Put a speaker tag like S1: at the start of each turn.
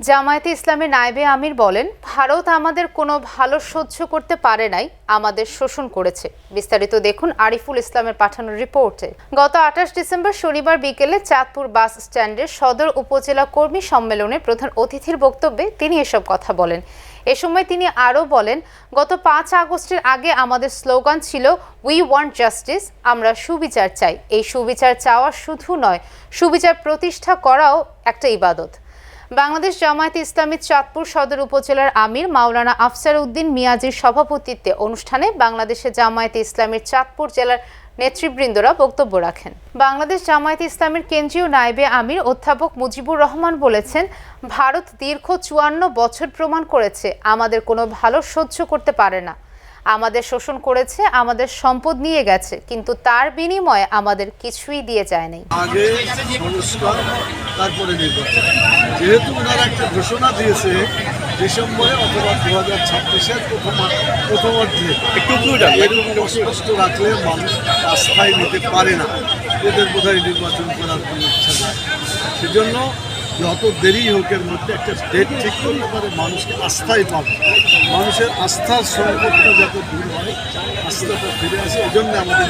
S1: জামায়াতে ইসলামের নায়েবে আমির বলেন, ভারত আমাদের কোনো ভালো সহ্য করতে পারে নাই, আমাদের শোষণ করেছে। বিস্তারিত দেখুন আরিফুল ইসলামের পাঠানো রিপোর্টে। গত আঠাশ ডিসেম্বর শনিবার বিকেলে চাঁদপুর বাস স্ট্যান্ডের সদর উপজেলা কর্মী সম্মেলনে প্রধান অতিথির বক্তব্যে তিনি এসব কথা বলেন। এ সময় তিনি আরও বলেন, গত পাঁচ আগস্টের আগে আমাদের স্লোগান ছিল উই ওয়ান্ট জাস্টিস আমরা সুবিচার চাই। এই সুবিচার চাওয়া শুধু নয়, সুবিচার প্রতিষ্ঠা করাও একটা ইবাদত। বাংলাদেশ জামায়াত ইসলামী চাঁদপুর সদর উপজেলার আমির মাওলানা আফসার উদ্দিন মিয়াজির সভাপতিত্বে অনুষ্ঠানে বাংলাদেশের জামায়াতে ইসলামীর চাঁদপুর জেলার নেতৃবৃন্দরা বক্তব্য রাখেন। বাংলাদেশ জামায়াতে ইসলামের কেন্দ্রীয় নায়েবে আমির অধ্যাপক মুজিবুর রহমান বলেছেন, ভারত দীর্ঘ চুয়ান্ন বছর প্রমাণ করেছে, আমাদের কোনো ভালো সহ্য করতে পারে না। আমাদের শোষণ করেছে আমাদের সম্পদ নিয়ে গেছে কিন্তু তার বিনিময়ে আমাদের কিছুই দিয়ে যায় নাই।
S2: আগে সংস্কার তারপরে নির্বাচন। যেহেতু ওনারা একটা ঘোষণা দিয়েছে ডিসেম্বরে অথবা দু হাজার ছাব্বিশের প্রথম প্রথমার্ধে এরকম অস্পষ্ট রাখলে মানুষ আস্থায় নিতে পারে না। এদের বোধহয় নির্বাচন করার কোনো ইচ্ছা নেই। সেজন্য যত দেরি হোক এর মধ্যে একটা ডেট ঠিক করলে পরে, মানুষকে আস্থায় পাবে। মানুষের আস্থার সংকটটা যত দূর হয়, আস্থাটা ফিরে আসে এই জন্য আমাদের